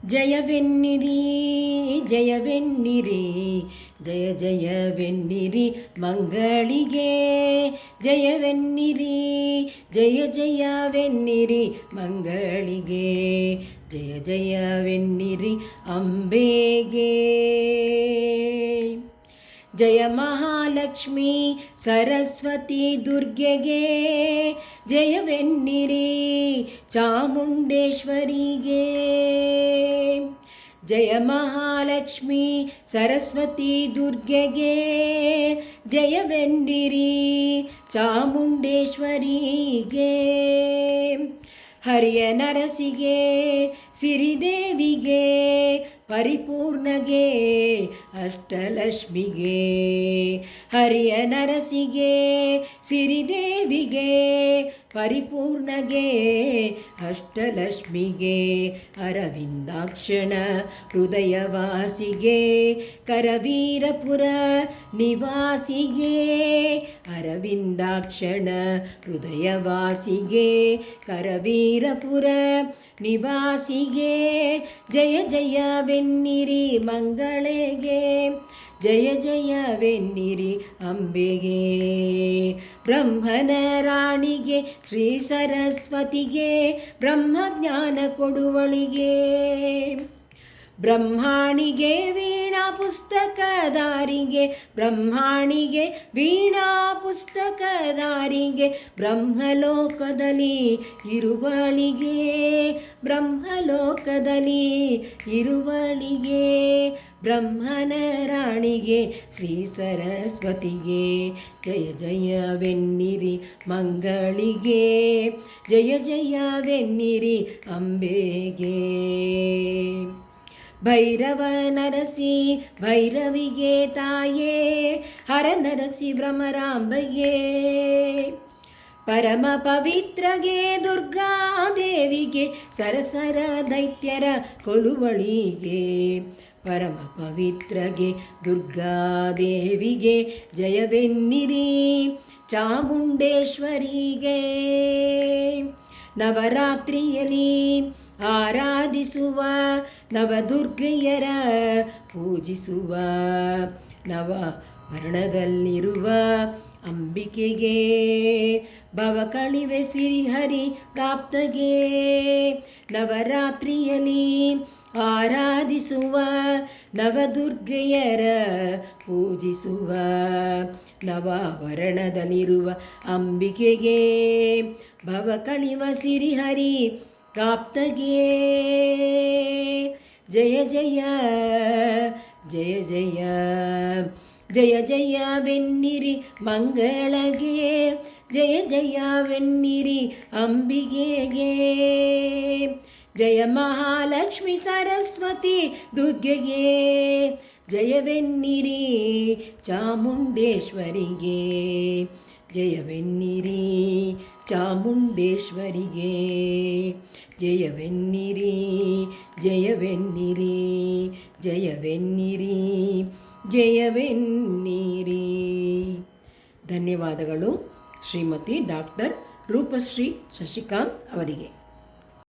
ಜಯವೆನ್ನಿರಿ ಜಯವೆನ್ನಿರಿ ಜಯ ಜಯವೆನ್ನಿರಿ ಮಂಗಳಿಗೆ ಜಯವೆನ್ನಿರಿ ಜಯ ಜಯವೆನ್ನಿರಿ ಮಂಗಳಿಗೆ ಜಯ ಜಯವೆನ್ನಿರಿ ಅಂಬೆಗೆ ಜಯ ಮಹಾಲಕ್ಷ್ಮಿ ಸರಸ್ವತಿ ದುರ್ಗೆಗೆ. ಜಯವೆನ್ನಿರಿ ಚಾಮುಂಡೇಶ್ವರಿಗೆ. ಜಯ ಮಹಾಲಕ್ಷ್ಮಿ ಸರಸ್ವತಿ ದುರ್ಗೆಗೆ. ಜಯವೆನ್ನಿರಿ ಚಾಮುಂಡೇಶ್ವರಿಗೆ. ಹರಿಯ ನರಸಿಗೆ, ಸಿರಿದೇವಿಗೆ. ಪರಿಪೂರ್ಣಗೆ ಅಷ್ಟಲಕ್ಷ್ಮಿಗೆ ಹರಿಯ ನರಸಿಗೆ ಸಿರಿದೇವಿಗೆ ಪರಿಪೂರ್ಣಗೆ ಅಷ್ಟಲಕ್ಷ್ಮಿಗೆ ಅರವಿಂದಾಕ್ಷಣ ಹೃದಯವಾಸಿಗೆ ಕರವೀರಪುರ ನಿವಾಸಿಗೆ ಅರವಿಂದಾಕ್ಷಣ ಹೃದಯವಾಸಿಗೆ ಕರವೀರಪುರ ನಿವಾಸಿಗೆ ಜಯ ಜಯವೆನ್ನಿರಿ ಮಂಗಳೆಗೆ. ಜಯ ಜಯವೆನ್ನಿರಿ ಅಂಬೆಗೆ. ಬ್ರಹ್ಮನ ರಾಣಿಗೆ ಶ್ರೀ ಸರಸ್ವತಿಗೆ ಬ್ರಹ್ಮಜ್ಞಾನ ಕೊಡುವಳಿಗೆ. ಬ್ರಹ್ಮಾಣಿಗೆ ವೀಣಾ ಪುಸ್ತಕದಾರಿಗೆ, ಬ್ರಹ್ಮಾಣಿಗೆ ವೀಣಾ ಪುಸ್ತಕದಾರಿಗೆ, ಬ್ರಹ್ಮಲೋಕದಲ್ಲಿ ಇರುವಳಿಗೆ ಬ್ರಹ್ಮಲೋಕದಲ್ಲಿ ಇರುವಳಿಗೆ, ಬ್ರಹ್ಮನ ರಾಣಿಗೆ, ಶ್ರೀ ಸರಸ್ವತಿಗೆ, ಜಯ ಜಯವೆನ್ನಿರಿ ಮಂಗಳಿಗೆ, ಜಯ ಜಯವೆನ್ನಿರಿ ಅಂಬೆಗೆ. ಭೈರವ ನರಸಿ, ಭೈರವಿಗೆ ತಾಯೇ, ಹರ ನರಸಿ ಭ್ರಮರಾಂಬಗೆ ಪರಮ ಪವಿತ್ರಗೆ ದುರ್ಗಾದೇವಿಗೆ ಸರಸರ ದೈತ್ಯರ ಕೊಲುವಳಿಗೆ, ಪರಮ ಪವಿತ್ರಗೆ ದುರ್ಗಾದೇವಿಗೆ ಜಯವೆನ್ನಿರಿ, ಚಾಮುಂಡೇಶ್ವರಿಗೆ. ನವರಾತ್ರಿಯಲ್ಲಿ ಆರಾಧಿಸುವ ನವದುರ್ಗೆಯರ ಪೂಜಿಸುವ ನವ ವರ್ಣದಲ್ಲಿರುವ ಅಂಬಿಕೆಗೆ ಭವ ಕಳಿವೆ ಸಿರಿಹರಿ ಕಾಪ್ತಗೆ ನವರಾತ್ರಿಯಲ್ಲಿ ಆರಾಧಿಸುವ ನವದುರ್ಗೆಯರ ಪೂಜಿಸುವ ನವಾವರಣದಲ್ಲಿರುವ ಅಂಬಿಕೆಗೆ ಭವ ಕಳಿವ ಸಿರಿಹರಿ ಕಾಪ್ತಗೆ. ಜಯ ಜಯ ಜಯ ಜಯ ಜಯ ಜಯ ವೆನ್ನಿರಿ ಮಂಗಳಗೆ. ಜಯ ಜಯ ವೆನ್ನಿರಿ ಅಂಬಿಗೆಗೆ. ಜಯ ಮಹಾಲಕ್ಷ್ಮಿ ಸರಸ್ವತಿ ದುರ್ಗೆಗೆ. ಜಯವೆನ್ನಿರಿ ಚಾಮುಂಡೇಶ್ವರಿಗೆ. ಜಯವೆನ್ನಿರಿ ಚಾಮುಂಡೇಶ್ವರಿಗೆ. ಜಯವೆನ್ನಿರಿ ಜಯವೆನ್ನಿರಿ ಜಯವೆನ್ನಿರಿ ಜಯವೆನ್ನಿರಿ. ಧನ್ಯವಾದಗಳು ಶ್ರೀಮತಿ ಡಾಕ್ಟರ್ ರೂಪಶ್ರೀ ಶಶಿಕಾಂತ್ ಅವರಿಗೆ.